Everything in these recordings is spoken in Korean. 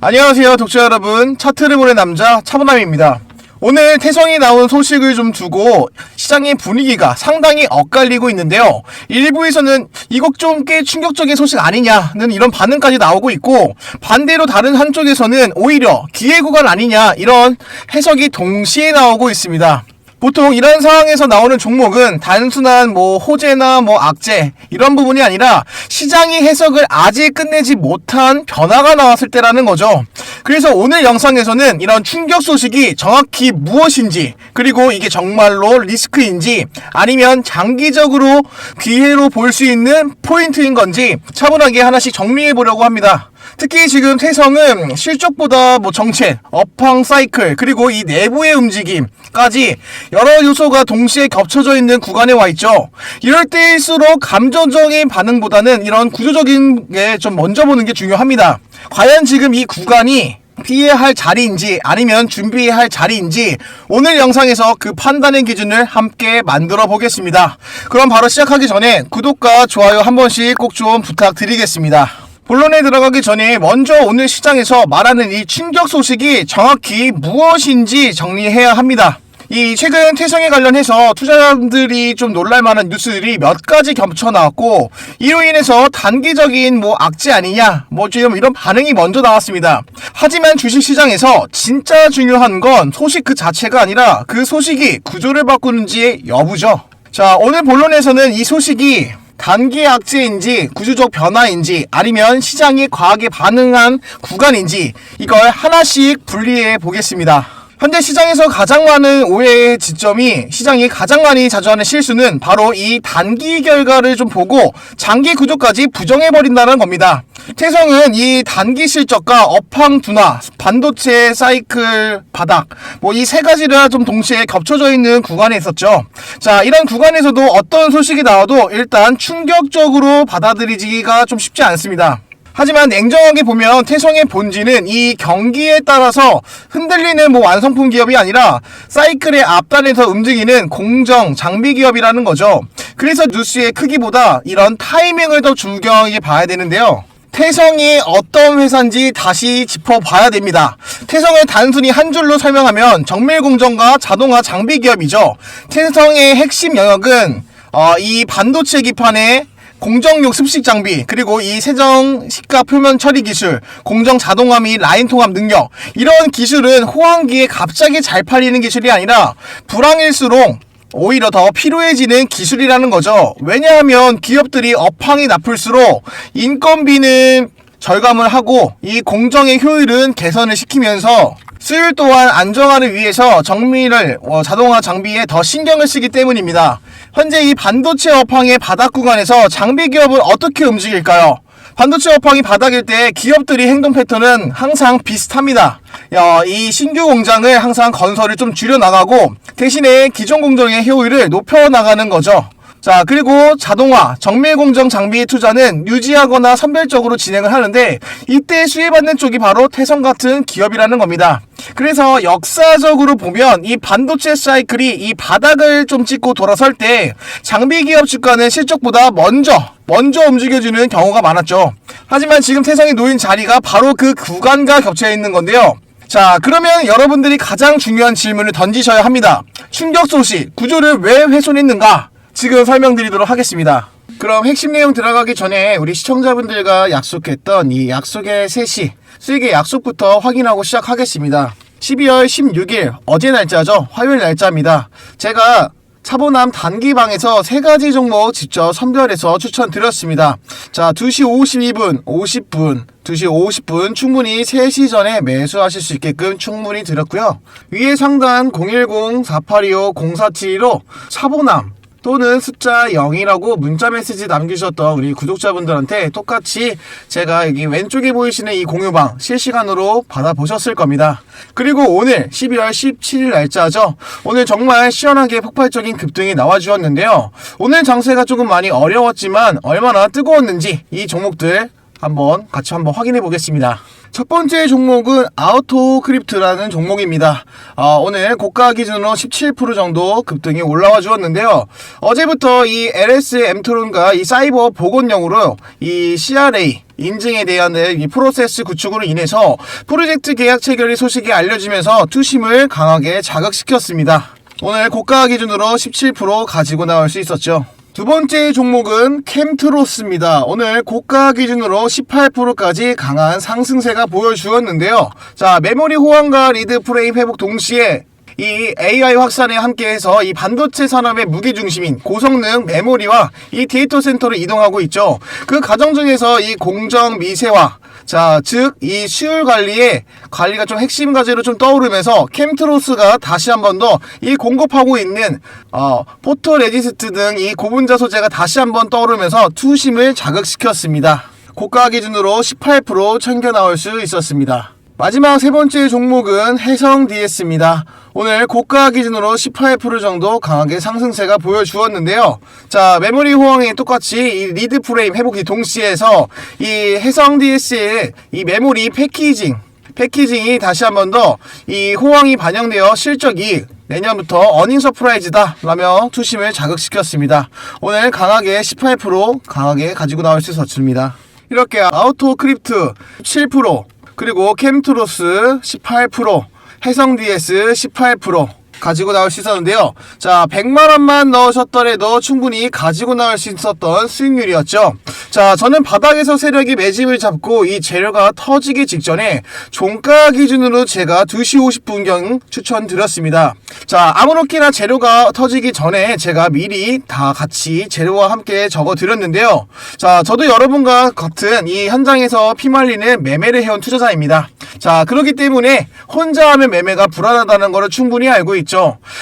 안녕하세요 독자 여러분. 차트를 보는 남자 차보남입니다. 오늘 태성이 나온 소식을 좀 두고 시장의 분위기가 상당히 엇갈리고 있는데요. 일부에서는 이것 좀 꽤 충격적인 소식 아니냐는 이런 반응까지 나오고 있고 반대로 다른 한쪽에서는 오히려 기회 구간 아니냐 이런 해석이 동시에 나오고 있습니다 보통 이런 상황에서 나오는 종목은 단순한 뭐 호재나 뭐 악재 이런 부분이 아니라 시장이 해석을 아직 끝내지 못한 변화가 나왔을 때라는 거죠. 그래서 오늘 영상에서는 이런 충격 소식이 정확히 무엇인지 그리고 이게 정말로 리스크인지 아니면 장기적으로 기회로 볼 수 있는 포인트인 건지 차분하게 하나씩 정리해 보려고 합니다. 특히 지금 태성은 실적보다 뭐 정책, 업황 사이클, 그리고 이 내부의 움직임까지 여러 요소가 동시에 겹쳐져 있는 구간에 와 있죠. 이럴 때일수록 감정적인 반응보다는 이런 구조적인 게 좀 먼저 보는 게 중요합니다. 과연 지금 이 구간이 피해야 할 자리인지 아니면 준비해야 할 자리인지 오늘 영상에서 그 판단의 기준을 함께 만들어 보겠습니다. 그럼 바로 시작하기 전에 구독과 좋아요 한 번씩 꼭 좀 부탁드리겠습니다. 본론에 들어가기 전에 먼저 오늘 시장에서 말하는 이 충격 소식이 정확히 무엇인지 정리해야 합니다. 이 최근 태성에 관련해서 투자자들이 좀 놀랄만한 뉴스들이 몇 가지 겹쳐 나왔고 이로 인해서 단기적인 뭐 악재 아니냐 뭐 지금 이런 반응이 먼저 나왔습니다. 하지만 주식시장에서 진짜 중요한 건 소식 그 자체가 아니라 그 소식이 구조를 바꾸는지의 여부죠. 자 오늘 본론에서는 이 소식이 단기 악재인지 구조적 변화인지 아니면 시장이 과하게 반응한 구간인지 이걸 하나씩 분리해 보겠습니다. 현재 시장에서 가장 많은 오해의 지점이 시장이 가장 많이 자주 하는 실수는 바로 이 단기 결과를 좀 보고 장기 구조까지 부정해버린다는 겁니다. 태성은 이 단기 실적과 업황 둔화, 반도체 사이클 바닥, 뭐 이 세 가지가 좀 동시에 겹쳐져 있는 구간에 있었죠. 자, 이런 구간에서도 어떤 소식이 나와도 일단 충격적으로 받아들이기가 좀 쉽지 않습니다. 하지만 냉정하게 보면 태성의 본질은 이 경기에 따라서 흔들리는 뭐 완성품 기업이 아니라 사이클의 앞단에서 움직이는 공정 장비 기업이라는 거죠. 그래서 뉴스의 크기보다 이런 타이밍을 더 중요하게 봐야 되는데요. 태성이 어떤 회사인지 다시 짚어봐야 됩니다. 태성을 단순히 한 줄로 설명하면 정밀공정과 자동화 장비 기업이죠. 태성의 핵심 영역은 어, 이 반도체 기판의 공정용 습식 장비 그리고 이 세정 식가 표면 처리 기술 공정 자동화 및 라인 통합 능력 이런 기술은 호황기에 갑자기 잘 팔리는 기술이 아니라 불황일수록 오히려 더 필요해지는 기술이라는 거죠 왜냐하면 기업들이 업황이 나쁠수록 인건비는 절감을 하고 이 공정의 효율은 개선을 시키면서 수율 또한 안정화를 위해서 정밀을 어, 자동화 장비에 더 신경을 쓰기 때문입니다. 현재 이 반도체 업황의 바닥 구간에서 장비 기업은 어떻게 움직일까요? 반도체 업황이 바닥일 때 기업들이 행동 패턴은 항상 비슷합니다. 어, 이 신규 공장을 항상 건설을 좀 줄여나가고 대신에 기존 공정의 효율을 높여나가는 거죠. 자, 그리고 자동화, 정밀 공정 장비의 투자는 유지하거나 선별적으로 진행을 하는데 이때 수혜받는 쪽이 바로 태성 같은 기업이라는 겁니다. 그래서 역사적으로 보면 이 반도체 사이클이 이 바닥을 좀 찍고 돌아설 때 장비 기업 주가는 실적보다 먼저 먼저 움직여주는 경우가 많았죠. 하지만 지금 태성이 놓인 자리가 바로 그 구간과 겹쳐 있는 건데요. 자, 그러면 여러분들이 가장 중요한 질문을 던지셔야 합니다. 충격 소식, 구조를 왜 훼손했는가? 지금 설명드리도록 하겠습니다. 그럼 핵심 내용 들어가기 전에 우리 시청자분들과 약속했던 이 약속의 3시 수익의 약속부터 확인하고 시작하겠습니다. 12월 16일 어제 날짜죠. 화요일 날짜입니다. 제가 차보남 단기방에서 세 가지 종목 직접 선별해서 추천드렸습니다. 자, 2시 52분, 50분, 2시 50분 충분히 3시 전에 매수하실 수 있게끔 충분히 드렸고요. 위에 상단 010-4825-0472로 차보남 또는 숫자 0이라고 문자 메시지 남기셨던 우리 구독자분들한테 똑같이 제가 여기 왼쪽에 보이시는 이 공유방 실시간으로 받아보셨을 겁니다. 그리고 오늘 12월 17일 날짜죠. 오늘 정말 시원하게 폭발적인 급등이 나와주었는데요. 오늘 장세가 조금 많이 어려웠지만 얼마나 뜨거웠는지 이 종목들 한번 같이 한번 확인해 보겠습니다. 첫 번째 종목은 아우토 크립트라는 종목입니다. 어, 오늘 고가 기준으로 17% 정도 급등이 올라와 주었는데요. 어제부터 이 LS 엠트론과 이 사이버 복원용으로 이 CRA 인증에 대한 이 프로세스 구축으로 인해서 프로젝트 계약 체결이 소식이 알려지면서 투심을 강하게 자극시켰습니다. 오늘 고가 기준으로 17% 가지고 나올 수 있었죠. 두 번째 종목은 캠트로스입니다. 오늘 고가 기준으로 18%까지 강한 상승세가 보여주었는데요. 자, 메모리 호환과 리드 프레임 회복 동시에 이 AI 확산에 함께해서 이 반도체 산업의 무게 중심인 고성능 메모리와 이 데이터 센터로 이동하고 있죠. 그 과정 중에서 이 공정 미세화 자, 즉, 이 수율 관리에 관리가 좀 핵심 과제로 좀 떠오르면서 캠트로스가 다시 한 번 더 이 공급하고 있는 어, 포토 레지스트 등 이 고분자 소재가 다시 한 번 떠오르면서 투심을 자극시켰습니다. 고가 기준으로 18% 챙겨 나올 수 있었습니다. 마지막 세 번째 종목은 해성 DS입니다. 오늘 고가 기준으로 18% 정도 강하게 상승세가 보여주었는데요. 자, 메모리 호황이 똑같이 이 리드 프레임 회복이 동시에서 이 해성 DS의 이 메모리 패키징 패키징이 다시 한 번 더 이 호황이 반영되어 실적이 내년부터 어닝 서프라이즈다 라며 투심을 자극시켰습니다. 오늘 강하게 18% 강하게 가지고 나올 수 있었습니다. 이렇게 아우토 크립트 7% 그리고 캠트로스 18% 해성 DS 18% 가지고 나올 수 있었는데요. 자, 100만 원만 넣으셨더라도 충분히 가지고 나올 수 있었던 수익률이었죠. 자, 저는 바닥에서 세력이 매집을 잡고 이 재료가 터지기 직전에 종가 기준으로 제가 2시 50분경 추천드렸습니다. 자, 아무렇게나 재료가 터지기 전에 제가 미리 다 같이 재료와 함께 적어 드렸는데요. 자, 저도 여러분과 같은 이 현장에서 피말리는 매매를 해온 투자자입니다. 자, 그렇기 때문에 혼자 하면 매매가 불안하다는 것을 충분히 알고 있죠.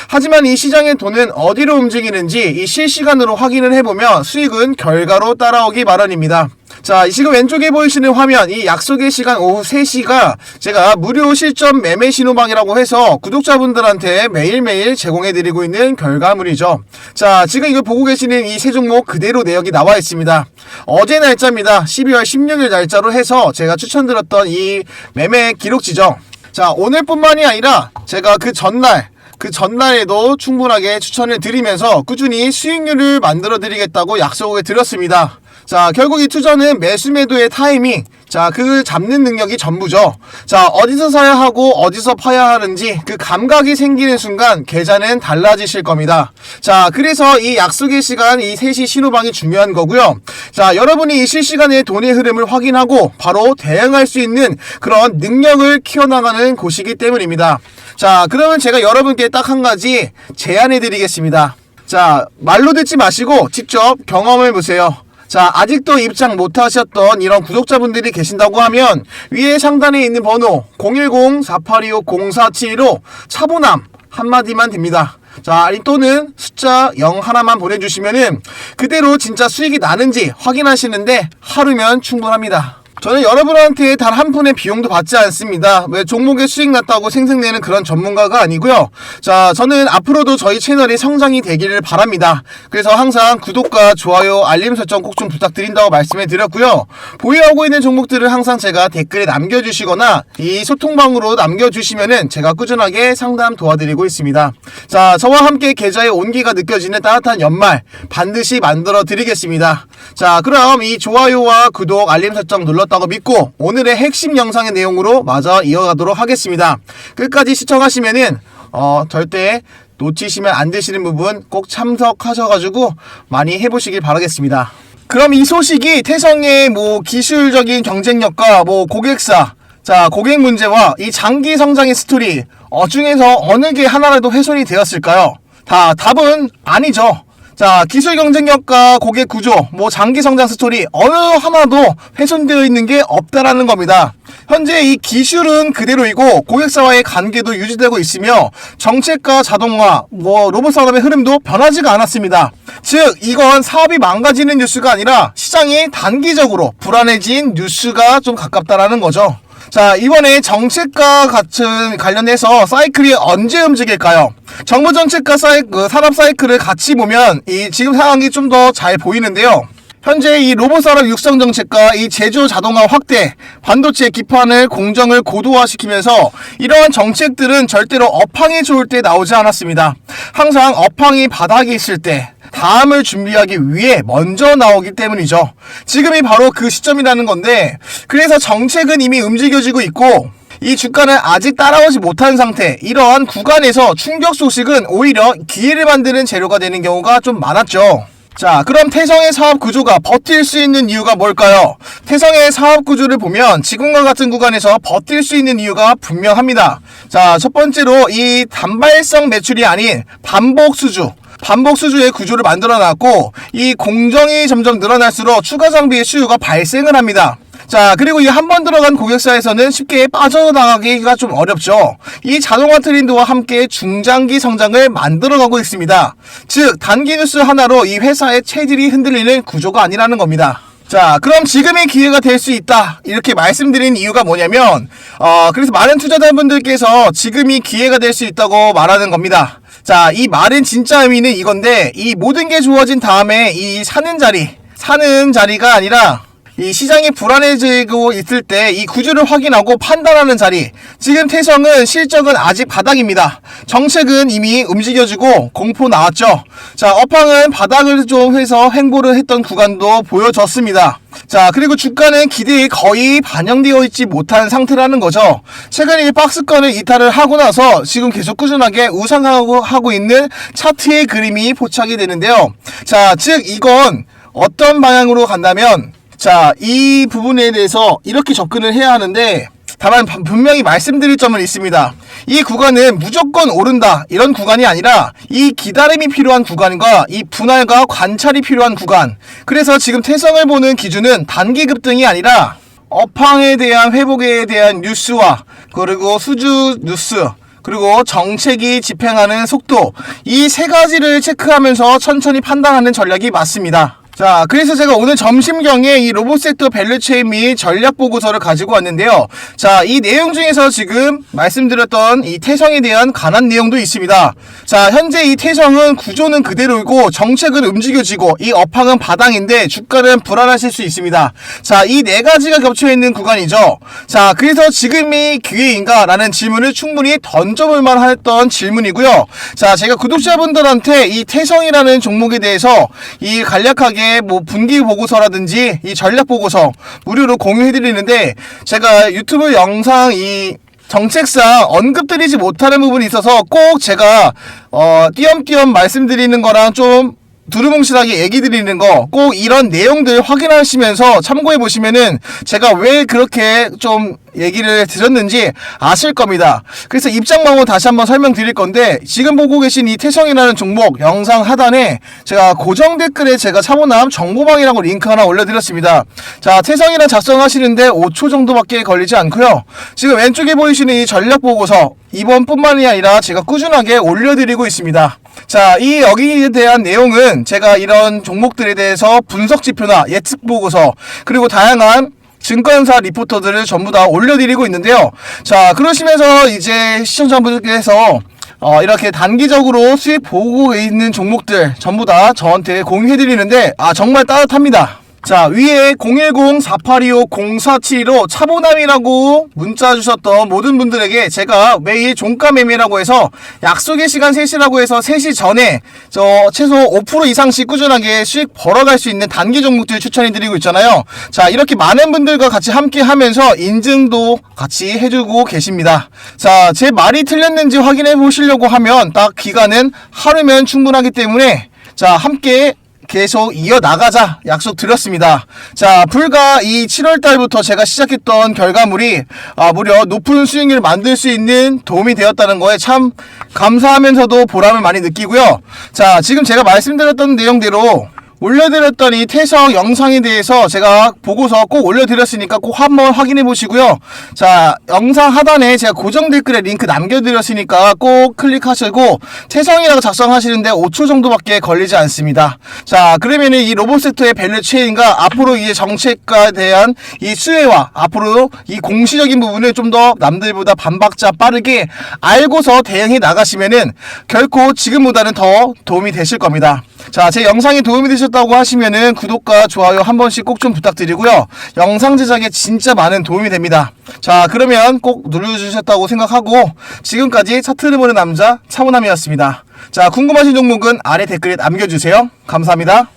하지만 이 시장의 돈은 어디로 움직이는지 이 실시간으로 확인을 해보면 수익은 결과로 따라오기 마련입니다. 자, 지금 왼쪽에 보이시는 화면, 이 약속의 시간 오후 3시가 제가 무료 실전 매매 신호방이라고 해서 구독자분들한테 매일매일 제공해드리고 있는 결과물이죠. 자, 지금 이거 보고 계시는 이 세 종목 그대로 내역이 나와 있습니다. 어제 날짜입니다. 12월 16일 날짜로 해서 제가 추천드렸던 이 매매 기록지죠. 자, 오늘뿐만이 아니라 제가 그 전날, 그 전날에도 충분하게 추천을 드리면서 꾸준히 수익률을 만들어 드리겠다고 약속을 드렸습니다. 자, 결국 이 투자는 매수 매도의 타이밍, 자, 그 잡는 능력이 전부죠. 자, 어디서 사야 하고 어디서 파야 하는지 그 감각이 생기는 순간 계좌는 달라지실 겁니다. 자, 그래서 이 약속의 시간, 이 3시 신호방이 중요한 거고요. 자, 여러분이 이 실시간의 돈의 흐름을 확인하고 바로 대응할 수 있는 그런 능력을 키워나가는 곳이기 때문입니다. 자, 그러면 제가 여러분께 딱 한 가지 제안해 드리겠습니다. 자, 말로 듣지 마시고 직접 경험을 보세요. 자, 아직도 입장 못 하셨던 이런 구독자분들이 계신다고 하면 위에 상단에 있는 번호 010-4825-0471로 차보남 한마디만 됩니다. 자, 아니 또는 숫자 0 하나만 보내주시면은 그대로 진짜 수익이 나는지 확인하시는데 하루면 충분합니다. 저는 여러분한테 단 한 푼의 비용도 받지 않습니다. 왜 종목에 수익 났다고 생생내는 그런 전문가가 아니고요. 자, 저는 앞으로도 저희 채널이 성장이 되기를 바랍니다. 그래서 항상 구독과 좋아요, 알림 설정 꼭 좀 부탁드린다고 말씀해 드렸고요. 보유하고 있는 종목들을 항상 제가 댓글에 남겨주시거나 이 소통방으로 남겨주시면은 제가 꾸준하게 상담 도와드리고 있습니다. 자, 저와 함께 계좌의 온기가 느껴지는 따뜻한 연말 반드시 만들어 드리겠습니다. 자, 그럼 이 좋아요와 구독, 알림 설정 눌렀다 고 믿고 오늘의 핵심 영상의 내용으로 마저 이어가도록 하겠습니다. 끝까지 시청하시면은 어, 절대 놓치시면 안 되시는 부분 꼭 참석하셔가지고 많이 해보시길 바라겠습니다. 그럼 이 소식이 태성의 뭐 기술적인 경쟁력과 뭐 고객사, 자 고객 문제와 이 장기 성장의 스토리 어 중에서 어느 게 하나라도 훼손이 되었을까요? 다 답은 아니죠. 자 기술 경쟁력과 고객 구조, 뭐 장기 성장 스토리 어느 하나도 훼손되어 있는 게 없다라는 겁니다. 현재 이 기술은 그대로이고 고객사와의 관계도 유지되고 있으며 정책과 자동화, 뭐 로봇 산업의 흐름도 변하지가 않았습니다. 즉 이건 사업이 망가지는 뉴스가 아니라 시장이 단기적으로 불안해진 뉴스가 좀 가깝다라는 거죠. 자 이번에 정책과 같은 관련해서 사이클이 언제 움직일까요? 정부 정책과 사이, 그 산업 사이클을 같이 보면 이 지금 상황이 좀 더 잘 보이는데요. 현재 이 로봇 산업 육성 정책과 이 제조 자동화 확대, 반도체 기판을 공정을 고도화시키면서 이러한 정책들은 절대로 업황이 좋을 때 나오지 않았습니다. 항상 업황이 바닥에 있을 때 다음을 준비하기 위해 먼저 나오기 때문이죠. 지금이 바로 그 시점이라는 건데 그래서 정책은 이미 움직여지고 있고 이 주가는 아직 따라오지 못한 상태 이러한 구간에서 충격 소식은 오히려 기회를 만드는 재료가 되는 경우가 좀 많았죠. 자, 그럼 태성의 사업 구조가 버틸 수 있는 이유가 뭘까요? 태성의 사업 구조를 보면 지금과 같은 구간에서 버틸 수 있는 이유가 분명합니다. 자, 첫 번째로 이 단발성 매출이 아닌 반복 수주. 반복 수주의 구조를 만들어 놨고 이 공정이 점점 늘어날수록 추가 장비의 수요가 발생을 합니다. 자 그리고 이 한 번 들어간 고객사에서는 쉽게 빠져나가기가 좀 어렵죠. 이 자동화 트렌드와 함께 중장기 성장을 만들어가고 있습니다. 즉 단기 뉴스 하나로 이 회사의 체질이 흔들리는 구조가 아니라는 겁니다 자 그럼 지금이 기회가 될 수 있다. 이렇게 말씀드린 이유가 뭐냐면 어 그래서 많은 투자자분들께서 지금이 기회가 될 수 있다고 말하는 겁니다. 자 이 말은 진짜 의미는 이건데 이 모든 게 좋아진 다음에 이 사는 자리 사는 자리가 아니라 이 시장이 불안해지고 있을 때 이 구조를 확인하고 판단하는 자리. 지금 태성은 실적은 아직 바닥입니다. 정책은 이미 움직여지고 공포 나왔죠. 자, 업황은 바닥을 좀 해서 횡보를 했던 구간도 보여졌습니다. 자, 그리고 주가는 기대에 거의 반영되어 있지 못한 상태라는 거죠. 최근 이 박스권을 이탈을 하고 나서 지금 계속 꾸준하게 우상하고 하고 있는 차트의 그림이 포착이 되는데요. 자, 즉 이건 어떤 방향으로 간다면 자, 이 부분에 대해서 이렇게 접근을 해야 하는데 다만 분명히 말씀드릴 점은 있습니다. 이 구간은 무조건 오른다 이런 구간이 아니라 이 기다림이 필요한 구간과 이 분할과 관찰이 필요한 구간. 그래서 지금 태성을 보는 기준은 단기 급등이 아니라 업황에 대한 회복에 대한 뉴스와 그리고 수주 뉴스 그리고 정책이 집행하는 속도 이 세 가지를 체크하면서 천천히 판단하는 전략이 맞습니다. 자, 그래서 제가 오늘 점심경에 이 로봇 섹터 밸류체인 및 전략 보고서를 가지고 왔는데요. 자, 이 내용 중에서 지금 말씀드렸던 이 태성에 대한 관한 내용도 있습니다. 자, 현재 이 태성은 구조는 그대로이고 정책은 움직여지고 이 업황은 바닥인데 주가는 불안하실 수 있습니다. 자, 이 네 가지가 겹쳐 있는 구간이죠. 자, 그래서 지금이 기회인가? 라는 질문을 충분히 던져볼 만했던 질문이고요. 자, 제가 구독자분들한테 이 태성이라는 종목에 대해서 이 간략하게 뭐 분기 보고서라든지 이 전략 보고서 무료로 공유해 드리는데 제가 유튜브 영상 이 정책상 언급드리지 못하는 부분이 있어서 꼭 제가 어 띄엄띄엄 말씀드리는 거랑 좀 두루뭉실하게 얘기 드리는 거 꼭 이런 내용들 확인하시면서 참고해 보시면은 제가 왜 그렇게 좀 얘기를 드렸는지 아실 겁니다. 그래서 입장 방법 다시 한번 설명드릴 건데 지금 보고 계신 이 태성이라는 종목 영상 하단에 제가 고정 댓글에 제가 차보남 정보방이라고 링크 하나 올려드렸습니다. 자 태성이랑 작성하시는데 5초 정도밖에 걸리지 않고요. 지금 왼쪽에 보이시는 이 전략 보고서 이번뿐만이 아니라 제가 꾸준하게 올려드리고 있습니다. 자, 이 여기에 대한 내용은 제가 이런 종목들에 대해서 분석 지표나 예측 보고서 그리고 다양한 증권사 리포터들을 전부 다 올려드리고 있는데요. 자, 그러시면서 이제 시청자분들께서 어, 이렇게 단기적으로 수익 보고 있는 종목들 전부 다 저한테 공유해드리는데, 아, 정말 따뜻합니다. 자 위에 010-4825-0472로 차보남이라고 문자 주셨던 모든 분들에게 제가 매일 종가 매매라고 해서 약속의 시간 3시라고 해서 3시 전에 저 최소 5% 이상씩 꾸준하게 수익 벌어갈 수 있는 단기 종목들 추천해 드리고 있잖아요. 자 이렇게 많은 분들과 같이 함께 하면서 인증도 같이 해주고 계십니다. 자 제 말이 틀렸는지 확인해 보시려고 하면 딱 기간은 하루면 충분하기 때문에 자 함께 계속 이어나가자 약속 드렸습니다. 자, 불과 이 7월 달부터 제가 시작했던 결과물이 아, 무려 높은 수익률을 만들 수 있는 도움이 되었다는 거에 참 감사하면서도 보람을 많이 느끼고요. 자, 지금 제가 말씀드렸던 내용대로 올려드렸던 이 태석 영상에 대해서 제가 보고서 꼭 올려드렸으니까 꼭 한번 확인해 보시고요. 자, 영상 하단에 제가 고정 댓글에 링크 남겨드렸으니까 꼭 클릭하시고 태성이라고 작성하시는데 5초 정도밖에 걸리지 않습니다. 자, 그러면 이 로봇 섹터의 밸류 체인과 앞으로 이제 정책에 대한 이 수혜와 앞으로 이 공시적인 부분을 좀 더 남들보다 반박자 빠르게 알고서 대응해 나가시면은 결코 지금보다는 더 도움이 되실 겁니다. 자, 제 영상이 도움이 되셨 도움되셨다고 하시면은 구독과 좋아요 한 번씩 꼭 좀 부탁드리고요. 영상 제작에 진짜 많은 도움이 됩니다. 자, 그러면 꼭 눌러주셨다고 생각하고 지금까지 차트를 보는 남자 차보남이었습니다. 자, 궁금하신 종목은 아래 댓글에 남겨주세요. 감사합니다.